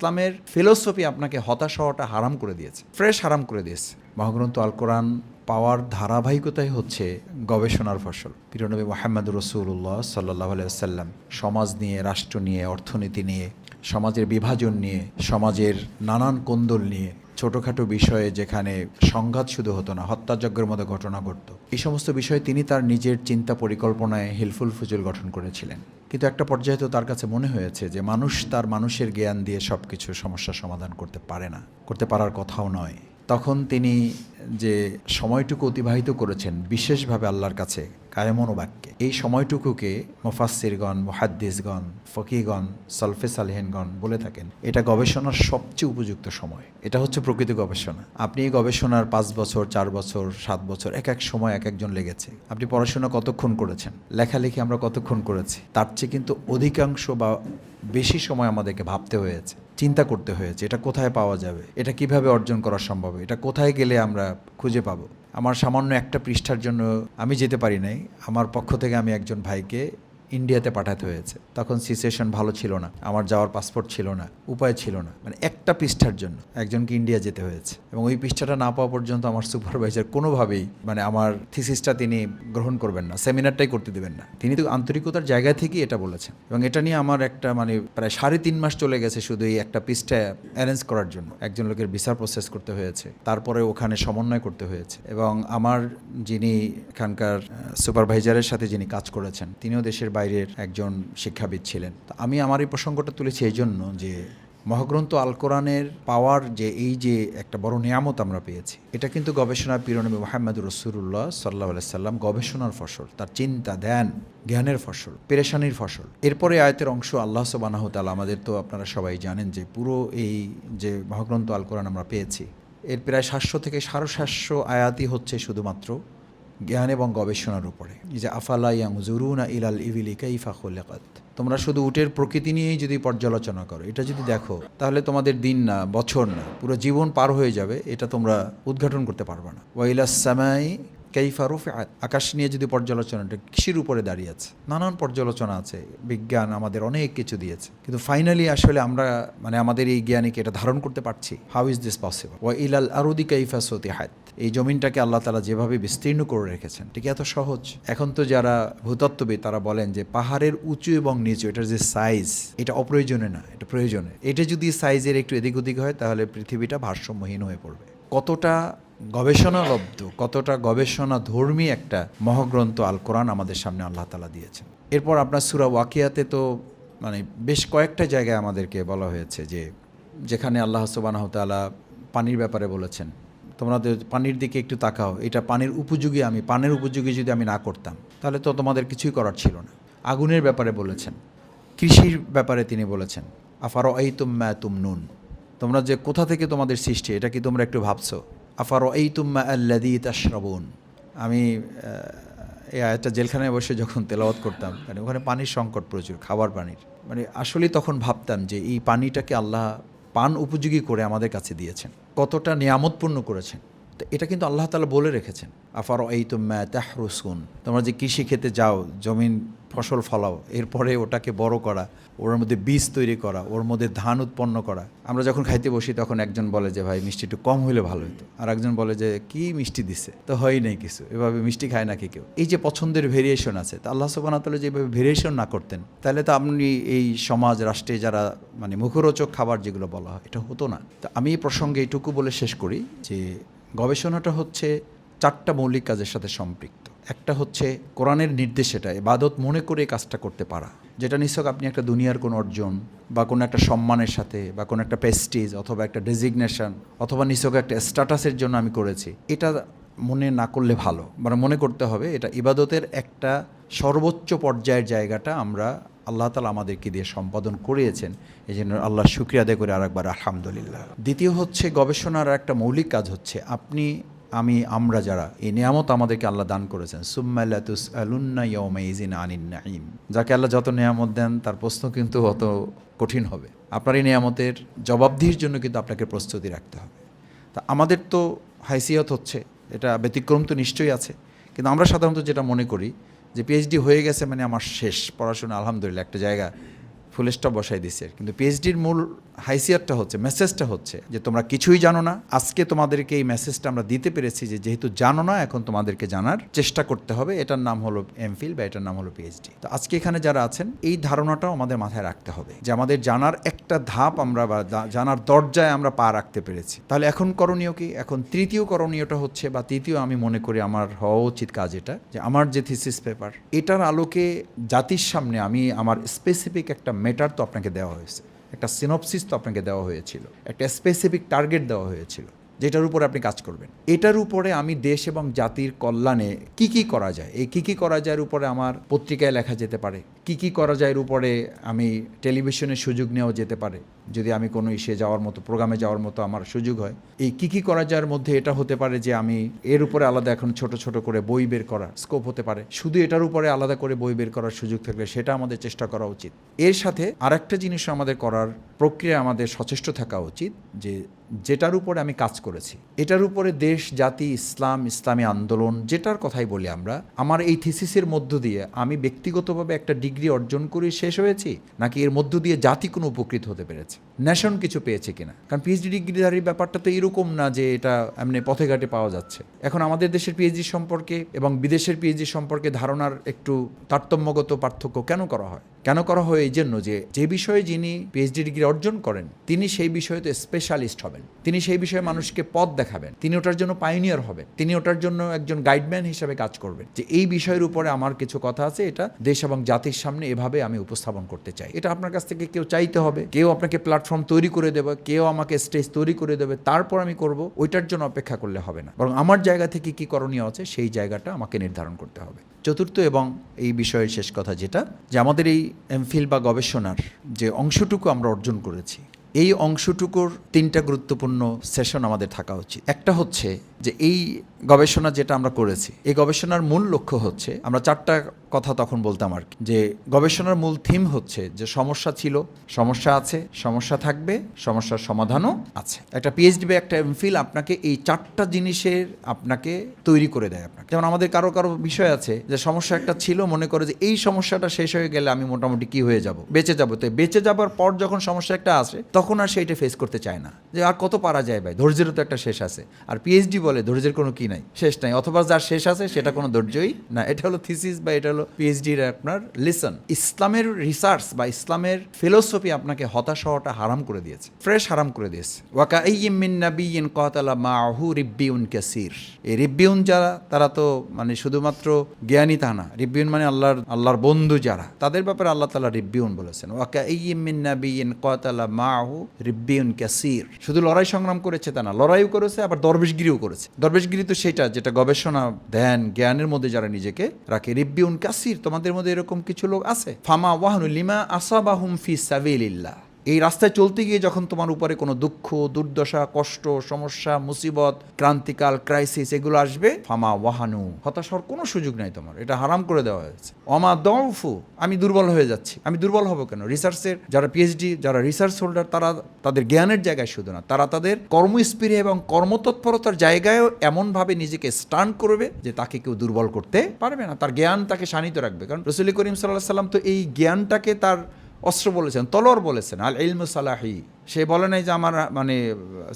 ইসলামের ফিলোসফি আপনাকে হতাশ হওয়াটা হারাম করে দিয়েছে ফ্রেশ হারাম করে দিয়েছে। মহাগ্রন্থ আল কোরআন পাওয়ার ধারাবাহিকতাই হচ্ছে গবেষণার ফসল। পিরনবী মোহাম্মদ রসুল্লাহ সাল্লাহ সাল্লাম সমাজ নিয়ে, রাষ্ট্র নিয়ে, অর্থনীতি নিয়ে, সমাজের বিভাজন নিয়ে, সমাজের নানান কোন্দল নিয়ে ছোটোখাটো বিষয়ে যেখানে সংঘাত শুধু হতো না, হত্যাযজ্ঞের মতো ঘটনা ঘটত। এই সমস্ত বিষয়ে তিনি তার নিজের চিন্তা পরিকল্পনায় হিলফুল ফুজুল গঠন করেছিলেন। কিন্তু একটা পর্যায়ে তো তার কাছে মনে হয়েছে যে, মানুষ তার মানুষের জ্ঞান দিয়ে সব কিছু সমস্যার সমাধান করতে পারে না, করতে পারার কথাও নয়। তখন তিনি যে সময়টুকু অতিবাহিত করেছেন, বিশেষভাবে আল্লাহর কাছে কায়মন বাক্যে এই সময়টুকুকে মুফাসিরগণ মুহাদ্দিসগণ ফকিগণ সলফে সালেহেনগণ বলে থাকেন। এটা গবেষণার সবচেয়ে উপযুক্ত সময়। এটা হচ্ছে প্রকৃত গবেষণা। আপনি এই গবেষণার পাঁচ বছর, চার বছর, সাত বছর, এক এক সময়, এক একজন লেগেছে। আপনি পড়াশোনা কতক্ষণ করেছেন? লেখালেখি আমরা কতক্ষণ করেছি? তার চেয়ে কিন্তু অধিকাংশ বা বেশি সময় আমাদেরকে ভাবতে হয়েছে, চিন্তা করতে হয়েছে, এটা কোথায় পাওয়া যাবে? এটা কীভাবে অর্জন করা সম্ভব? এটা কোথায় গেলে আমরা খুঁজে পাবো? আমার সামান্য একটা পৃষ্ঠার জন্য আমি যেতে পারি নাই। আমার পক্ষ থেকে আমি একজন ভাইকে ইন্ডিয়াতে পাঠাতে হয়েছে। তখন সিচুয়েশন ভালো ছিল না। আমার যাওয়ার পাসপোর্ট ছিল না। উপায় ছিল না। মানে একটা পৃষ্ঠার জন্য একজনকে ইন্ডিয়া যেতে হয়েছে। এবং ওই পৃষ্ঠাটা না পাওয়া পর্যন্ত আমার সুপারভাইজার কোনোভাবেই মানে আমার থিসিসটা তিনি গ্রহণ করবেন না সেমিনারটাই করতে দেবেন না। তিনি তো আন্তরিকতার জায়গা থেকেই এটা বলেছেন। এবং এটা নিয়ে আমার একটা মানে প্রায় সাড়ে তিন মাস চলে গেছে শুধু এই একটা পৃষ্ঠা অ্যারেঞ্জ করার জন্য। একজন লোকের ভিসা প্রসেস করতে হয়েছে। তারপরে ওখানে সমন্বয় করতে হয়েছে। এবং আমার যিনি এখানকার সুপারভাইজারের সাথে যিনি কাজ করেছেন, তিনিও দেশের বাইরের একজন শিক্ষাবিদ ছিলেন। আমি আমার এই প্রসঙ্গটা তুলেছি এই জন্য যে মহাগ্রন্থ আল কোরআনের পাওয়ার যে এই যে একটা বড় নিয়ামত আমরা পেয়েছি, এটা কিন্তু গবেষণা পিরনবী মোহাম্মদ রসুল্লাহ সাল্লাহ সাল্লাম গবেষণার ফসল, তার চিন্তা, ধ্যান, জ্ঞানের ফসল, পেরেশানির ফসল। এরপরে আয়তের অংশ আল্লাহ সবানাহ তালা আমাদের তো আপনারা সবাই জানেন যে পুরো এই যে মহাগ্রন্থ আল কোরআন আমরা পেয়েছি। এর প্রায় সাতশো থেকে সাড়ে সাতশো আয়াতই হচ্ছে শুধুমাত্র জ্ঞান এবং গবেষণার উপরে। যে আফালাইয়াং জুরুনা ইলাল ইভিলি কাইফা খোলেকাত। তোমরা শুধু উটের প্রকৃতি নিয়েই যদি পর্যালোচনা করো, এটা যদি দেখো, তাহলে তোমাদের দিন না, বছর না, পুরো জীবন পার হয়ে যাবে, এটা তোমরা উদ্ঘাটন করতে পারবে না। ওয়াইলাস সামাই কাইফা রুফিআত? আকাশ নিয়ে যদি পর্যালোচনাটা কৃষির উপরে দাঁড়িয়ে আছে? নানান পর্যালোচনা আছে, বিজ্ঞান আমাদের অনেক কিছু দিয়েছে। কিন্তু ফাইনালি আসলে আমরা মানে আমাদের এই জ্ঞানীকে এটা ধারণ করতে পারছি। হাউ ইজ দিস পসিবল ওয়া ইলাল আরুদি কেইফা কাইফা সতিহাত? এই জমিনটাকে আল্লাহ তালা যেভাবে বিস্তীর্ণ করে রেখেছেন ঠিক এত সহজ? এখন তো যারা ভূতত্ত্ববিদ, তারা বলেন যে পাহাড়ের উঁচু এবং নিচু, এটার যে সাইজ এটা অপ্রয়োজনে না, এটা প্রয়োজনে এটা যদি সাইজের একটু এদিক ওদিক হয়, তাহলে পৃথিবীটা ভারসাম্যহীন হয়ে পড়বে। কতটা গবেষণালব্ধ কতটা গবেষণা ধর্মী একটা মহাগ্রন্থ আল কোরআন আমাদের সামনে আল্লাহ তালা দিয়েছেন। এরপর আপনার সুরা ওয়াকিয়াতে তো মানে বেশ কয়েকটা জায়গায় আমাদেরকে বলা হয়েছে যে, যেখানে আল্লাহ সুবানাহ তালা পানির ব্যাপারে বলেছেন, তোমাদের পানির দিকে একটু তাকাও, এটা পানির উপযোগী আমি, পানের উপযোগী যদি আমি না করতাম, তাহলে তো তোমাদের কিছুই করার ছিল না। আগুনের ব্যাপারে বলেছেন, কৃষির ব্যাপারে তিনি বলেছেন আফারো এই তুম্মা তুম নুন তোমরা যে কোথা থেকে তোমাদের সৃষ্টি, এটা কি তোমরা একটু ভাবছ? আফারো আল্লাদি তাশ্রাবুন। আমি আয়টা জেলখানায় বসে যখন তেলাওয়াত করতাম মানে ওখানে পানির সংকট প্রচুর, খাবার পানির। মানে আসলেই তখন ভাবতাম যে এই পানিটাকে আল্লাহ পান উপযোগী করে আমাদের কাছে দিয়েছেন, কতটা নিয়ামতপূর্ণ করেছেন। তো এটা কিন্তু আল্লাহ তালা বলে রেখেছেন আফার এই তো ম্যা তাহরুসুন, তোমরা যে কৃষি খেতে যাও, জমিন ফসল ফলাও, এরপরে ওটাকে বড় করা, ওর মধ্যে বীজ তৈরি করা, ওর মধ্যে ধান উৎপন্ন করা। আমরা যখন খাইতে বসি তখন একজন বলে যে, ভাই, মিষ্টি একটু কম হলে ভালো হতো আর একজন বলে যে, কি মিষ্টি দিছে? তো হয় নাই কিছু, এভাবে মিষ্টি খায় নাকি কেউ। এই যে পছন্দের ভেরিয়েশন আছে, তা আল্লাহ সুবাহ তাহলে যেভাবে ভেরিয়েশন না করতেন, তাহলে তো আপনি এই সমাজ, রাষ্ট্রে যারা মানে মুখরোচক খাবার যেগুলো বলা হয়, এটা হতো না। তো আমি এই প্রসঙ্গে এইটুকু বলে শেষ করি যে, গবেষণাটা হচ্ছে চারটা মৌলিক কাজের সাথে সম্পৃক্ত। একটা হচ্ছে কোরআনের নির্দেশ এটা এবাদত মনে করে কাজটা করতে পারা। যেটা নিশ্চয় আপনি একটা দুনিয়ার কোনো অর্জন বা কোনো একটা সম্মানের সাথে বা কোনো একটা প্রেস্টিজ অথবা একটা ডেজিগনেশন অথবা নিশ্চয় একটা স্ট্যাটাসের জন্য আমি করেছি, এটা মনে না করলে ভালো। মানে মনে করতে হবে এটা ইবাদতের একটা সর্বোচ্চ পর্যায়ের জায়গাটা আমরা আল্লাহ তালা আমাদেরকে দিয়ে সম্পাদন করিয়েছেন। এই জন্য আল্লাহ শুক্রিয়া আদায় করে আরেকবার, আলহামদুলিল্লাহ। দ্বিতীয় হচ্ছে গবেষণার একটা মৌলিক কাজ হচ্ছে আপনি আমি, আমরা যারা, এই নিয়ামত আমাদেরকে আল্লাহ দান করেছেন। সুম্মালাতুস আলুন্না ইয়মাইজিন আনিন নাইম যাকে আল্লাহ যত নিয়ামত দেন, তার প্রশ্ন কিন্তু অত কঠিন হবে। আপনার এই নিয়ামতের জবাবদিহির জন্য কিন্তু আপনাকে প্রস্তুতি রাখতে হবে। তা আমাদের তো হাইসিয়ত হচ্ছে, এটা ব্যতিক্রম তো নিশ্চয়ই আছে। কিন্তু আমরা সাধারণত যেটা মনে করি, যে পিএইচডি হয়ে গেছে মানে আমার শেষ, পড়াশোনা আলহামদুলিল্লাহ, একটা জায়গা ফুল স্টপ বসাই দিছে কিন্তু পিএইচডির মূল হাইসিয়ারটা হচ্ছে মেসেজটা হচ্ছে যে তোমরা কিছুই জানো না। আজকে তোমাদেরকে এই মেসেজটা আমরা দিতে পেরেছি যে যেহেতু জানো না, এখন তোমাদেরকে জানার চেষ্টা করতে হবে। এটার নাম হলো এমফিল বা এটার নাম হলো পিএইচডি তো আজকে এখানে যারা আছেন, এই ধারণাটাও আমাদের মাথায় রাখতে হবে যে আমাদের জানার একটা ধাপ আমরা বা জানার দরজায় আমরা পা রাখতে পেরেছি। তাহলে এখন করণীয় কি? এখন তৃতীয় করণীয়টা হচ্ছে বা তৃতীয় আমি মনে করি আমার হওয়া উচিত কাজ এটা, যে আমার যে থিসিস পেপার এটার আলোকে জাতির সামনে আমি আমার স্পেসিফিক একটা মেটার তো আপনাকে দেওয়া হয়েছে। একটা সিনপসিস তো আপনাকে দেওয়া হয়েছিল। একটা স্পেসিফিক টার্গেট দেওয়া হয়েছিল। যেটার উপরে আপনি কাজ করবেন। এটার উপরে আমি দেশ এবং জাতির কল্যাণে কি কি করা যায়? এই কি কি করা যায় এর উপরে আমার পত্রিকায় লেখা যেতে পারে। কি কি করা যায় এর উপরে আমি টেলিভিশনের সুযোগ নেওয়া যেতে পারে। যদি আমি কোনো ইসে যাওয়ার মতো, প্রোগ্রামে যাওয়ার মতো আমার সুযোগ হয়। এই কি কি করা যাওয়ার মধ্যে এটা হতে পারে যে আমি এর উপরে আলাদা এখন ছোট ছোট করে বই বের করা স্কোপ হতে পারে। শুধু এটার উপরে আলাদা করে বই বের করার সুযোগ থাকলে সেটা আমাদের চেষ্টা করা উচিত। এর সাথে আরেকটা জিনিস আমাদের করার প্রক্রিয়া আমাদের সচেষ্ট থাকা উচিত যে যেটার উপরে আমি কাজ করেছি, এটার উপরে দেশ, জাতি, ইসলাম, ইসলামী আন্দোলন, যেটার কথাই বলি আমরা, আমার এই থিসিসের মধ্য দিয়ে আমি ব্যক্তিগতভাবে একটা ডিগ্রি অর্জন করে শেষ হয়েছি? নাকি এর মধ্য দিয়ে জাতি কোনো উপকৃত হতে পেরেছে? ন্যাশন কিছু পেয়েছে কিনা? কারণ পিএইচডি ডিগ্রিধারীর ব্যাপারটা তো এরকম না যে এটা এমনি পথে ঘাটে পাওয়া যাচ্ছে। এখন আমাদের দেশের পিএইচডি সম্পর্কে এবং বিদেশের পিএইচডি সম্পর্কে ধারণার একটু তারতম্যগত পার্থক্য কেন করা হয়? কেন করা হয় এই জন্য যে যে বিষয়ে যিনি পিএইচডি ডিগ্রি অর্জন করেন, তিনি সেই বিষয়ে তো স্পেশালিস্ট হবেন। তিনি সেই বিষয়ে মানুষকে পথ দেখাবেন। তিনি ওটার জন্য পাইনিয়ার হবেন। তিনি ওটার জন্য একজন গাইডম্যান হিসেবে কাজ করবেন। যে এই বিষয়ের উপরে আমার কিছু কথা আছে, এটা দেশ এবং জাতির সামনে এভাবে আমি উপস্থাপন করতে চাই। এটা আপনার কাছ থেকে কেউ চাইতে হবে। কেউ আপনাকে প্ল্যাটফর্ম তৈরি করে দেবে, কেউ আমাকে স্টেজ তৈরি করে দেবে, তারপর আমি করব, ওইটার জন্য অপেক্ষা করলে হবে না। বরং আমার জায়গা থেকে কি করণীয় আছে, সেই জায়গাটা আমাকে নির্ধারণ করতে হবে। চতুর্থ এবং এই বিষয়ের শেষ কথা যেটা, যে আমাদের এই এমফিল বা গবেষণার যে অংশটুকু আমরা অর্জন করেছি, এই অংশটুকুর তিনটা গুরুত্বপূর্ণ সেশন আমাদের থাকা উচিত। একটা হচ্ছে যে এই গবেষণা যেটা আমরা করেছি, এই গবেষণার মূল লক্ষ্য হচ্ছে, আমরা চারটা কথা তখন বলতাম আর কি, যে গবেষণার মূল থিম হচ্ছে যে সমস্যা ছিল, সমস্যা আছে, সমস্যা থাকবে, সমস্যার সমাধানও আছে। একটা পিএইচডি বা একটা এমফিল আপনাকে এই চারটা জিনিসের আপনাকে তৈরি করে দেয় আপনাকে। যেমন আমাদের কারও কারও বিষয় আছে যে সমস্যা একটা ছিল, মনে করে যে এই সমস্যাটা শেষ হয়ে গেলে আমি মোটামুটি কি হয়ে যাব? বেঁচে যাব। তো বেঁচে যাবার পর যখন সমস্যা একটা আসে, তখন আর সেইটা ফেস করতে চায় না। যে আর কত পারা যায় ভাই? ধৈর্যেরও তো একটা শেষ আছে। আর পিএইচডি বলে ধৈর্যের কোনো কি নাই। শেষ নাই। অথবা যার শেষ আছে, সেটা কোনো ধৈর্যই না। এটা হলো থিসিস বা এটা হলো পিএইচডির আপনার লিসন ইসলামের রিসার্চ বা ইসলামের ফিলোসফি আপনাকে হতাশ হওয়াটা হারাম করে দিয়েছে। ফ্রেশ হারাম করে দিয়েছে। ওয়াকা ইমিন নাবিয়িন কাতালা মাহু রিব্বিউন কাসির। এই রিব্বিউন যারা, তারা তো মানে শুধুমাত্র জ্ঞানী তা না। রিব্বিউন মানে আল্লাহর আল্লাহর বন্ধু যারা, তাদের ব্যাপারে আল্লাহ তালা রিব্বিউন বলেছেন। ওয়াকা ইমিন নাবিয়িন কাতালা মাহু রিব্বিউন কাসির। শুধু লড়াই সংগ্রাম করেছে তা না, লড়াইও করেছে, আবার দরবেশগিরিও করেছে। দরবেশগিরি তো সেটা যেটা গবেষণা, ধ্যান, জ্ঞানের মধ্যে যারা নিজেকে রাখে। রিব্বিউন কাসির, তোমাদের মধ্যে এরকম কিছু লোক আছে? ফামা ওয়াহনু লিমা আসাবাহুম ফি সাবিলিল্লাহ। এই রাস্তায় চলতে গিয়ে যখন তোমার উপরে কোনো দুঃখ, দুর্দশা, কষ্ট, সমস্যা, মুসিবত, ক্রান্তিকাল ক্রাইসিস এগুলো আসবে, ফামা ওয়াহানু, হতাশ হওয়ার কোনো সুযোগ নাই তোমার। এটা হারাম করে দেওয়া হয়েছে। অমা দফু, আমি দুর্বল হয়ে যাচ্ছি। আমি দুর্বল হব কেন? রিসার্চের যারা পিএইচডি যারা রিসার্চ হোল্ডার তারা তাদের জ্ঞানের জায়গায় শুধু না, তারা তাদের কর্মস্পিরে এবং কর্মতৎপরতার জায়গায়ও এমনভাবে নিজেকে স্টান করবে যে তাকে কেউ দুর্বল করতে পারবে না। তার জ্ঞান তাকে শানিত রাখবে। কারণ রসুল করিম সাল্লাহ সাল্লাম তো এই জ্ঞানটাকে তার অস্ত্র বলেছেন তলোয়ার বলেছেন আল ইলম সালাহি। সে বলে নাই যে আমার মানে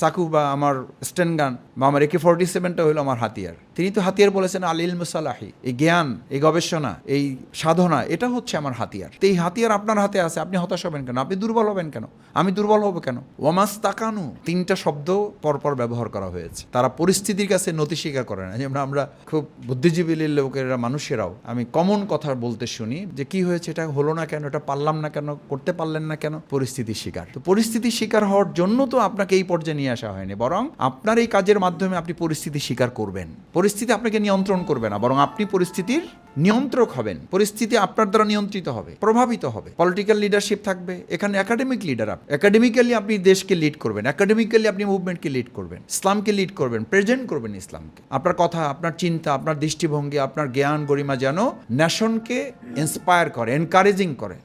চাকু বা আমার স্টেন গান বা আমার একে ফোরটি সেভেনটা হলো আমার হাতিয়ার। তিনি তো হাতিয়ার বলেছেন, আল ইলম সালাহি এই জ্ঞান, এই গবেষণা, এই সাধনা, এটা হচ্ছে আমার হাতিয়ার। তো এই হাতিয়ার আপনার হাতে আছে, আপনি হতাশ হবেন কেন? আপনি দুর্বল হবেন কেন? আমি দুর্বল হব কেন? ওয়ামাস তাকানু তিনটা শব্দ পরপর ব্যবহার করা হয়েছে। তারা পরিস্থিতির কাছে নতি স্বীকার করে না। যেমন আমরা খুব বুদ্ধিজীবী লোকেরা, মানুষেরাও, আমি কমন কথা বলতে শুনি যে কি হয়েছে, এটা হলো না কেন, এটা পারলাম না কেন, করতে পারলেন না কেন? পরিস্থিতির শিকার তো পরিস্থিতির শিকার হওয়ার জন্য তো আপনাকে এই পর্যায়ে নিয়ে আসা হয়নি, বরং আপনার এই কাজের মাধ্যমে আপনি পরিস্থিতি স্বীকার করবেন। পরিস্থিতি আপনাকে নিয়ন্ত্রণ করবে না, বরং আপনি পরিস্থিতির নিয়ন্ত্রক হবেন। পরিস্থিতি আপনার দ্বারা নিয়ন্ত্রিত হবে, প্রভাবিত হবে। পলিটিক্যাল লিডারশিপ থাকবে, এখানে একাডেমিক লিডার আপনি। একাডেমিক্যালি আপনি দেশকে লিড করবেন একাডেমিক্যালি আপনি মুভমেন্টকে লিড করবেন, ইসলামকে লিড করবেন প্রেজেন্ট করবেন ইসলামকে। আপনার কথা, আপনার চিন্তা, আপনার দৃষ্টিভঙ্গি, আপনার জ্ঞান গরিমা যেন ন্যাশনকে ইন্সপায়ার করে এনকারেজিং করে।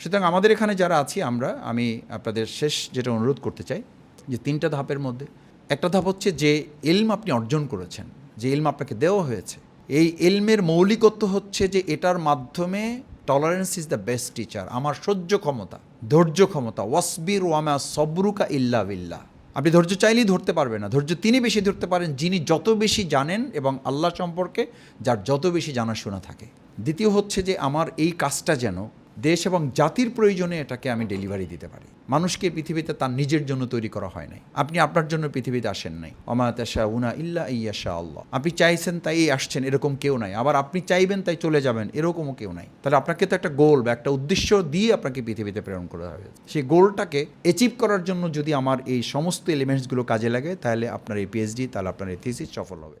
সুতরাং আমাদের এখানে যারা আছি, আমরা, আমি আপনাদের শেষ যেটা অনুরোধ করতে চাই, যে তিনটা ধাপের মধ্যে, একটা ধাপ হচ্ছে যে এলম আপনি অর্জন করেছেন, যে এলম আপনাকে দেওয়া হয়েছে। এই এলমের মৌলিকত্ব হচ্ছে যে এটার মাধ্যমে tolerance is the best teacher আমার সহ্য ক্ষমতা, ধৈর্য ক্ষমতা, ওয়াসবির ওয়ামা সবরুকা ইল্লা বিল্লাহ। আপনি ধৈর্য চাইলেই ধরতে পারবেন না, ধৈর্য তিনি বেশি ধরতে পারেন যিনি যত বেশি জানেন এবং আল্লাহ সম্পর্কে, যার যত বেশি জানাশোনা থাকে। দ্বিতীয় হচ্ছে যে আমার এই কাজটা যেন দেশ এবং জাতির প্রয়োজনে এটাকে আমি ডেলিভারি দিতে পারি। মানুষকে পৃথিবীতে তার নিজের জন্য তৈরি করা হয় নাই। আপনি আপনার জন্য পৃথিবীতে আসেন নাই। অমায়াশা উনা ইল্লা ইয়াশা আল্লাহ আপনি চাইছেন তাই আসছেন, এরকম কেউ নাই। আবার আপনি চাইবেন তাই চলে যাবেন, এরকমও কেউ নাই। তাহলে আপনাকে তো একটা গোল বা একটা উদ্দেশ্য দিয়ে আপনাকে পৃথিবীতে প্রেরণ করা হবে সেই গোলটাকে অ্যাচিভ করার জন্য যদি আমার এই সমস্ত এলিমেন্টসগুলো কাজে লাগে, তাহলে আপনার এই পিএইচডি তাহলে আপনার এই থিসিস সফল হবে।